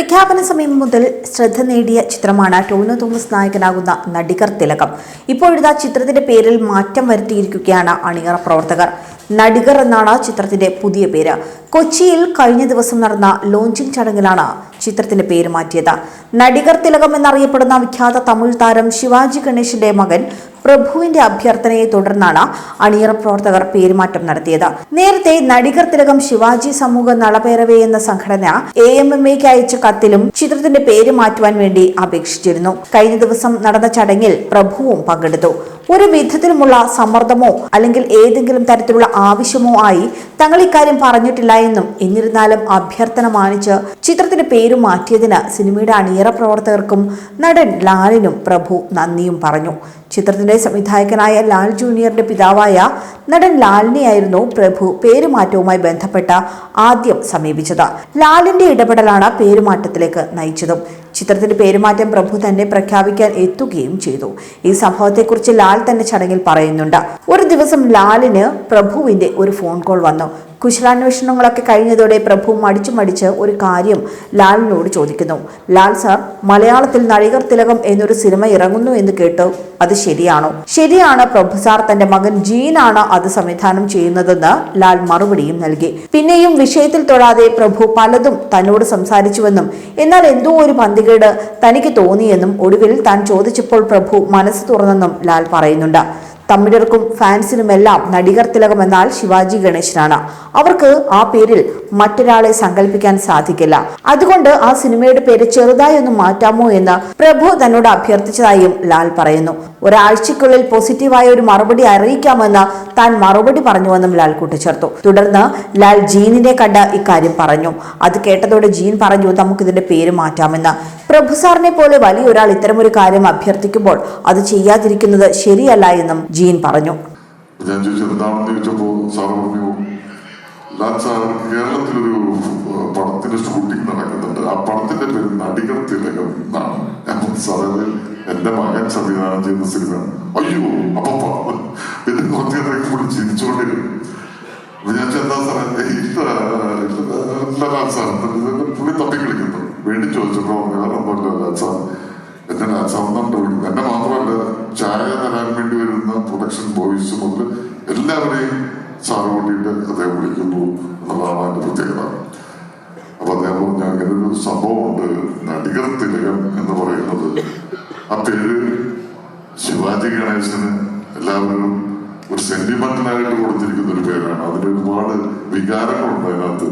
പ്രഖ്യാപന സമയം മുതൽ ശ്രദ്ധ നേടിയ ചിത്രമാണ് ടോവിനോ തോമസ് നായകനാകുന്ന നടികർ തിലകം. ഇപ്പോഴിതാ ചിത്രത്തിന്റെ പേരിൽ മാറ്റം വരുത്തിയിരിക്കുകയാണ് അണിയറ പ്രവർത്തകർ. നടികർ എന്നാണ് ചിത്രത്തിന്റെ പുതിയ പേര്. കൊച്ചിയിൽ കഴിഞ്ഞ ദിവസം നടന്ന ലോഞ്ചിങ് ചടങ്ങിലാണ് ചിത്രത്തിന്റെ പേര് മാറ്റിയത്. നടികർ തിലകം എന്നറിയപ്പെടുന്ന വിഖ്യാത തമിഴ് താരം ശിവാജി ഗണേശിന്റെ മകൻ പ്രഭുവിന്റെ അഭ്യർത്ഥനയെ തുടർന്നാണ് അണിയറ പ്രവർത്തകർ പേരുമാറ്റം നടത്തിയത്. നേരത്തെ നടികർ തിലകം ശിവാജി സമൂഹ നളപേരവേ എന്ന സംഘടന എ എം എം എക്ക് അയച്ച കത്തിലും ചിത്രത്തിന്റെ പേര് മാറ്റുവാൻ വേണ്ടി അപേക്ഷിച്ചിരുന്നു. കഴിഞ്ഞ ദിവസം നടന്ന ചടങ്ങിൽ പ്രഭുവും പങ്കെടുത്തു. ഒരു വിധത്തിലുമുള്ള സമ്മർദ്ദമോ അല്ലെങ്കിൽ ഏതെങ്കിലും തരത്തിലുള്ള ആവശ്യമോ ആയി തങ്ങൾ ഇക്കാര്യം പറഞ്ഞിട്ടില്ല എന്നും എന്നിരുന്നാലും അഭ്യർത്ഥന മാനിച്ച് ചിത്രത്തിന്റെ പേര് മാറ്റിയതിന് സിനിമയുടെ അണിയറ പ്രവർത്തകർക്കും നടൻ ലാലിനും പ്രഭു നന്ദിയും പറഞ്ഞു. ചിത്രത്തിന്റെ സംവിധായകനായ ലാൽ ജൂനിയറിന്റെ പിതാവായ നടൻ ലാലിനെയായിരുന്നു പ്രഭു പേരുമാറ്റവുമായി ബന്ധപ്പെട്ട ആദ്യം സമീപിച്ചത്. ലാലിന്റെ ഇടപെടലാണ് പേരുമാറ്റത്തിലേക്ക് നയിച്ചതും. ചിത്രത്തിന്റെ പേരുമാറ്റം പ്രഭു തന്നെ പ്രഖ്യാപിക്കാൻ എത്തുകയും ചെയ്തു. ഈ സംഭവത്തെക്കുറിച്ച് ലാൽ തന്നെ ചടങ്ങിൽ പറയുന്നുണ്ട്. ഒരു ദിവസം ലാലിന് പ്രഭുവിന്റെ ഒരു ഫോൺ കോൾ വന്നു. കുശലാന്വേഷണങ്ങളൊക്കെ കഴിഞ്ഞതോടെ പ്രഭു മടിച്ചു മടിച്ച് ഒരു കാര്യം ലാലിനോട് ചോദിക്കുന്നു. ലാൽ സാർ മലയാളത്തിൽ നഴികർ തിലകം എന്നൊരു സിനിമ ഇറങ്ങുന്നു എന്ന് കേട്ടു അത് ശരിയാണോ? ശരിയാണ് പ്രഭു സാർ തന്റെ മകൻ ജീനാണ് അത് സംവിധാനം ചെയ്യുന്നതെന്ന് ലാൽ മറുപടിയും നൽകി. പിന്നെയും വിഷയത്തിൽ തൊഴാതെ പ്രഭു പലതും തന്നോട് സംസാരിച്ചുവെന്നും എന്നാൽ എന്തോ ഒരു പന്തികേട് തനിക്ക് തോന്നിയെന്നും ഒടുവിൽ താൻ ചോദിച്ചപ്പോൾ പ്രഭു മനസ്സ് തുറന്നെന്നും ലാൽ പറയുന്നുണ്ട്. തമിഴർക്കും ഫാൻസിനുമെല്ലാം നടികർ തിലകം എന്നാൽ ശിവാജി ഗണേശനാണ്. അവർക്ക് ആ പേരിൽ മറ്റൊരാളെ സങ്കല്പിക്കാൻ സാധിക്കില്ല. അതുകൊണ്ട് ആ സിനിമയുടെ പേര് ചെറുതായി ഒന്ന് മാറ്റാമോ എന്ന് പ്രഭു തന്നോട് അഭ്യർത്ഥിച്ചതായും ലാൽ പറയുന്നു. ഒരാഴ്ചക്കുള്ളിൽ പോസിറ്റീവായ ഒരു മറുപടി അറിയിക്കാമെന്ന് താൻ മറുപടി പറഞ്ഞുവെന്നും ലാൽ കൂട്ടിച്ചേർത്തു. തുടർന്ന് ലാൽ ജീനിനെ കണ്ട് ഇക്കാര്യം പറഞ്ഞു. അത് കേട്ടതോടെ ജീൻ പറഞ്ഞു നമുക്കിതിന്റെ പേര് മാറ്റാമെന്ന്. പ്രഭു സാറിനെ പോലെ വലിയൊരാൾ ഇത്തരമൊരു കാര്യം അഭ്യർത്ഥിക്കുമ്പോൾ അത് ചെയ്യാതിരിക്കുന്നത് ശരിയല്ല എന്നും ജീൻ പറഞ്ഞു. ഞാൻ പടത്തിന്റെ ഷൂട്ടിംഗ് നടക്കുന്നുണ്ട്. ആ പടത്തിന്റെ പേര് നടികർ തിലകം എന്നാണ്. സാറേ എന്റെ മകൻ സംവിധാനം ചെയ്യുന്ന സിനിമ. അയ്യോ അപ്പൊ പിന്നെ കുറച്ച് നേരം കൂടി ചിരിച്ചുകൊണ്ടിരുന്നു ഞാൻ എന്താ സാറേ ഇത് പുള്ളി തപ്പി കളിക്കുന്നു. വേണ്ടി ചോദിച്ചപ്പോ വേറെ ഒന്നുമില്ല ലാൽ സാർ. എന്നാണ് വിളിക്കുന്നത് എന്നെ മാത്രമല്ല ചായ തരാൻ വേണ്ടി വരുന്ന പ്രൊഡക്ഷൻ ബോയ്സ് മുതൽ എല്ലാവരെയും സാറ് കൂട്ടിയിട്ട് അദ്ദേഹം വിളിക്കുന്നു. എന്നുള്ളതാണ് അതിന്റെ പ്രത്യേകത. അപ്പൊ അദ്ദേഹം പറഞ്ഞു അങ്ങനെ ഒരു സംഭവമുണ്ട് നടികർ തിലകം എന്ന് പറയുന്നത്. ആ പേര് ശിവാജി ഗണേശന് എല്ലാവരും ഒരു സെന്റിമെന്റലായിട്ട് കൊടുത്തിരിക്കുന്ന ഒരു പേരാണ്. അതിന് ഒരുപാട് വികാരങ്ങളുണ്ട് അതിനകത്ത്.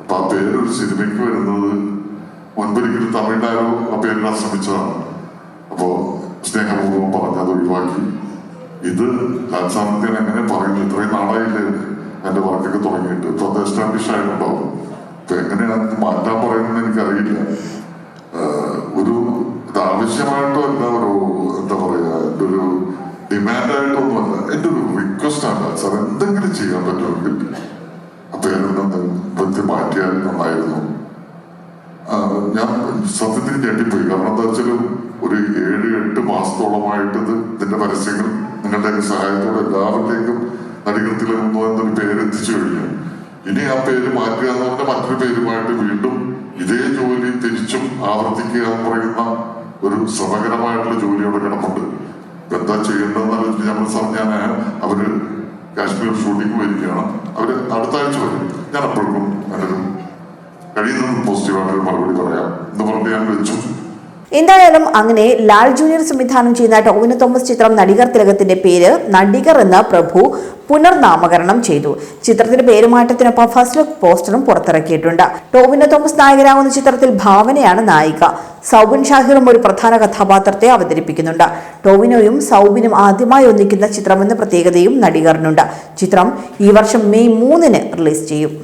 അപ്പൊ ആ പേര് ഒരു സിനിമയ്ക്ക് വരുന്നത് മുൻപൊരിക്കലും തമിഴ്നാരോ ആ പേരിടാൻ ശ്രമിച്ചതാണ്. അപ്പോ സ്നേഹപൂർവം പറഞ്ഞത് ഒഴിവാക്കി. ഇത് ലാൽസാമത്തിന് എങ്ങനെ പറയുന്നു ഇത്രയും നാളായില്ലേ എന്റെ വർക്കൊക്കെ തുടങ്ങിയിട്ട്. ഇപ്പൊ അത് എസ്റ്റാബ്ലിഷ് ആയിട്ടുണ്ടാവും. എങ്ങനെയാണ് മാറ്റാൻ പറയുന്നത് എനിക്കറിയില്ല. ഒരു ഇത് ആവശ്യമായിട്ടോ എന്താ ഒരു എന്താ പറയാ എന്റെ ഒരു ഡിമാൻഡായിട്ടൊന്നുമല്ല. എന്റെ ഒരു റിക്വസ്റ്റ് ആണ്. സാർ എന്തെങ്കിലും ചെയ്യാൻ പറ്റുമെങ്കിൽ അദ്ദേഹം വൃത്തി മാറ്റിയാൽ നന്നായിരുന്നു. ഞാൻ സത്യത്തിൽ ഞെട്ടിപ്പോയി. കാരണം എന്താ വെച്ചാലും ഒരു ഏഴ് എട്ട് മാസത്തോളമായിട്ട് ഇത് ഇതിന്റെ പരസ്യങ്ങൾ നിങ്ങളുടെ സഹായത്തോടെ എല്ലാവരിലേക്കും നടികൃത്തിൽ എന്നൊരു പേര് എത്തിച്ചു കഴിഞ്ഞു. ഇനി ആ പേര് മാറ്റുക എന്ന് പറഞ്ഞാൽ മറ്റൊരു പേരുമായിട്ട് വീണ്ടും ഇതേ ജോലി തിരിച്ചും ആവർത്തിക്കുക എന്ന് പറയുന്ന ഒരു ശ്രമകരമായിട്ടുള്ള ജോലി അവിടെ കിടപ്പുണ്ട്. എന്താ ചെയ്യേണ്ടതെന്ന് നമ്മൾ ഞാൻ അവർ കാശ്മീർ ഷൂട്ടിംഗ് വരികയാണ് അവർ അടുത്ത ആഴ്ച വരും. ഞാൻ അപ്പോഴും അതിനും കഴിയുന്നതും പോസിറ്റീവായിട്ടൊരു മറുപടി പറയാം. എന്ന് പറഞ്ഞ് ഞാൻ വെച്ചു. എന്തായാലും അങ്ങനെ ലാൽ ജൂനിയർ സംവിധാനം ചെയ്യുന്ന ടോവിനോ തോമസ് ചിത്രം നടികർ തിലകത്തിന്റെ പേര് നടികർ എന്ന പ്രഭു പുനർനാമകരണം ചെയ്തു. ചിത്രത്തിന്റെ പേരുമാറ്റത്തിനൊപ്പം ഫസ്റ്റ് ലുക്ക് പോസ്റ്ററും പുറത്തിറക്കിയിട്ടുണ്ട്. ടോവിനോ തോമസ് നായകനാകുന്ന ചിത്രത്തിൽ ഭാവനയാണ് നായിക. സൗബിൻ ഷാഹിറും ഒരു പ്രധാന കഥാപാത്രത്തെ അവതരിപ്പിക്കുന്നുണ്ട്. ടോവിനോയും സൗബിനും ആദ്യമായി ഒന്നിക്കുന്ന ചിത്രമെന്ന പ്രത്യേകതയും നടികറിനുണ്ട്. ചിത്രം ഈ വർഷം മെയ് മൂന്നിന് റിലീസ് ചെയ്യും.